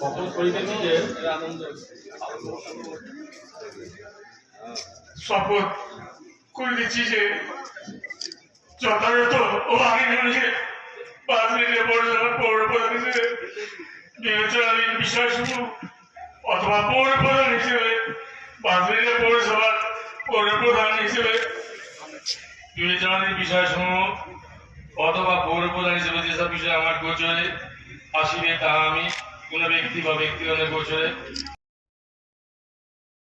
সকল করিতে নিজের শপথ করিতেছি যে যথাযথ ও আইন অনুযায়ী পাঁচ মিনিটে পৌরসভার পৌর প্রধান হিসেবে বিবেচনাধীন বিষয়সমূহ অথবা পৌর প্রধান হিসেবে, পাঁচ মিনিটে পৌরসভার পৌর প্রধান হিসেবে বিবেচনাধীন বিষয়সমূহ অথবা পৌর প্রধান হিসেবে যেসব বিষয় আমার গোচরে আসিবে তা আমি কোনো ব্যক্তি বা ব্যক্তিগণের গোচরে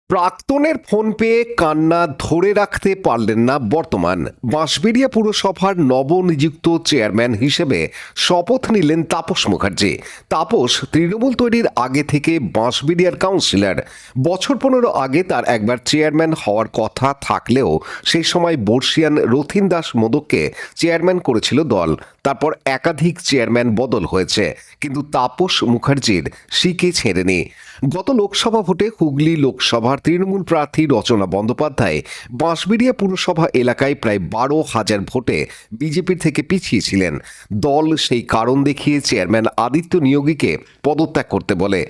প্রাক্তনের ফোন পেয়ে কান্না ধরে রাখতে পারলেন না বর্তমান। বাঁশবেড়িয়া পুরসভার নবনিযুক্ত চেয়ারম্যান হিসেবে শপথ নিলেন তাপস মুখার্জি। তাপস তৃণমূল তৈরির আগে থেকে বাঁশবেড়িয়ার কাউন্সিলর। বছর পনেরো আগে তার একবার চেয়ারম্যান হওয়ার কথা থাকলেও সেই সময় বর্ষিয়ান রথিন দাস মোদককে চেয়ারম্যান করেছিল দল। তারপর একাধিক চেয়ারম্যান বদল হয়েছে। কিন্তু তাপস মুখার্জির শিকে ছেড়েনি। গত লোকসভা ভোটে হুগলি লোকসভার তৃণমূল প্রার্থী রচনা বন্দ্যোপাধ্যায় বাঁশবেড়িয়া পুরসভা এলাকায় প্রায় বারো হাজার ভোটে বিজেপির থেকে পিছিয়েছিলেন দল সেই কারণ দেখিয়ে চেয়ারম্যান আদিত্য নিয়োগীকে পদত্যাগ করতে বলে।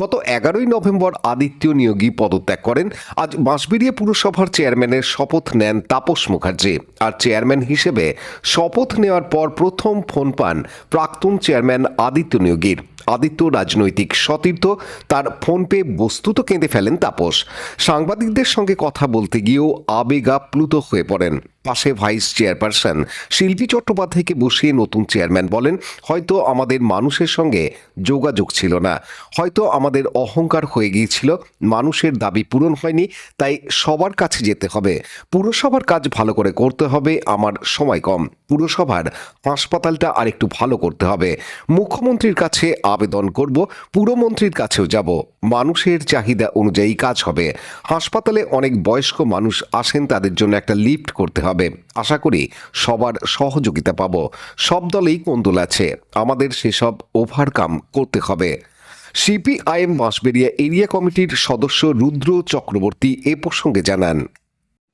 গত এগারোই নভেম্বর আদিত্য নিয়োগী পদত্যাগ করেন। আজ বাঁশবেড়িয়া পুরসভার চেয়ারম্যানের শপথ নেন তাপস মুখার্জি। আর চেয়ারম্যান হিসেবে শপথ নেওয়ার পর প্রথম ফোন পান প্রাক্তন চেয়ারম্যান আদিত্য নিয়োগীর। আদিত্য রাজনৈতিক সতীর্থ, তার ফোন পে বস্তুত কেঁদে ফেলেন তাপস। সাংবাদিকদের সঙ্গে কথা বলতে গিয়েও আবেগাপ্লুত হয়ে পড়েন। পাশে ভাইস চেয়ারপারসন শিল্পী চট্টোপাধ্যায়কে বসিয়ে নতুন চেয়ারম্যান বলেন, হয়তো আমাদের মানুষের সঙ্গে যোগাযোগ ছিল না। হয়তো আমাদের অহংকার হয়ে গিয়েছিল। মানুষের দাবি পূরণ হয়নি, তাই সবার কাছে যেতে হবে। পুরসভার কাজ ভালো করে করতে হবে, আমার সময় কম। পুরসভার হাসপাতালটা আরেকটু ভালো করতে হবে। মুখ্যমন্ত্রীর কাছে আবেদন করব, পুরমন্ত্রীর কাছেও যাব। মানুষের চাহিদা অনুযায়ী কাজ হবে। হাসপাতালে অনেক বয়স্ক মানুষ আসেন, তাদের জন্য একটা লিফট করতে হবে। আশা করি সবার সহযোগিতা পাব। সব দলেই কোন্দল আছে। আমাদের সেসব ওভারকাম করতে হবে। সিপিআইএম বাঁশবেড়িয়া এরিয়া কমিটির সদস্য রুদ্র চক্রবর্তী এ প্রসঙ্গে জানান।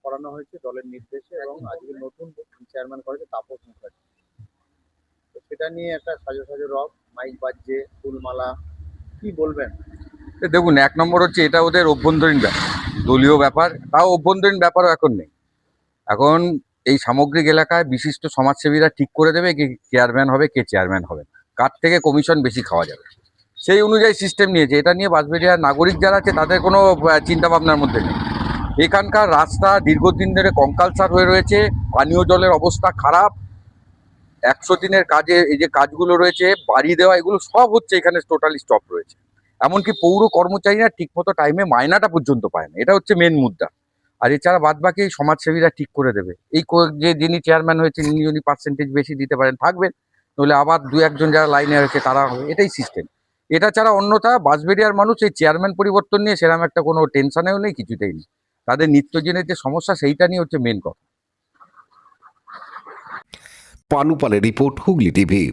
করানো হয়েছে দলের নির্দেশে এবং আজকে নতুন চেয়ারম্যান করেছে তাপস মুখার্জি। সেটা নিয়ে একটা সাজো সাজো রব, মাইক বাজছে, ফুলমালা, কি বলবেন? দেখুন, এক নম্বর হচ্ছে এটা ওদের অভ্যন্তরীণ ব্যাপার, দলীয় ব্যাপার, তাও অভ্যন্তরীণ ব্যাপারও এখন নেই। এখন এই সামগ্রিক এলাকায় বিশিষ্ট সমাজসেবীরা ঠিক করে দেবে কে চেয়ারম্যান হবে, কে চেয়ারম্যান হবে কার থেকে কমিশন বেশি খাওয়া যাবে? সেই অনুযায়ী সিস্টেম নিয়েছে। এটা নিয়ে বাঁশবেড়িয়ার নাগরিক যারা আছে, তাদের কোনো চিন্তা ভাবনার মধ্যে নেই। এখানকার রাস্তা দীর্ঘদিন ধরে কঙ্কালসার হয়ে রয়েছে, পানীয় জলের অবস্থা খারাপ, একশো দিনের কাজে এই যে কাজগুলো রয়েছে, বাড়ি দেওয়া, এগুলো সব হচ্ছে এখানে টোটালি স্টপ রয়েছে। এমনকি পৌর কর্মচারীরা ঠিকমতো টাইমে মায়নাটা পর্যন্ত পায় না। এটা হচ্ছে মেন মুদ্রা। আর এছাড়া বাদ বাকি সমাজসেবীরা ঠিক করে দেবে। এই যে যিনি চেয়ারম্যান হয়েছে তিনি যদি পার্সেন্টেজ বেশি দিতে পারেন, থাকবেন। নইলে আবার দু একজন যারা লাইনে রয়েছে তারা হবে। এটাই সিস্টেম এটা ছাড়া অন্যথা বাঁশবেড়িয়ার মানুষ এই চেয়ারম্যান পরিবর্তন নিয়ে সেরকম একটা কোনো টেনশনেও নেই, কিছুতেই নেই। তাদের নিত্যজনের যে সমস্যা, সেইটা নিয়ে হচ্ছে মেন কথা। পানুপালের report Hooghly TV.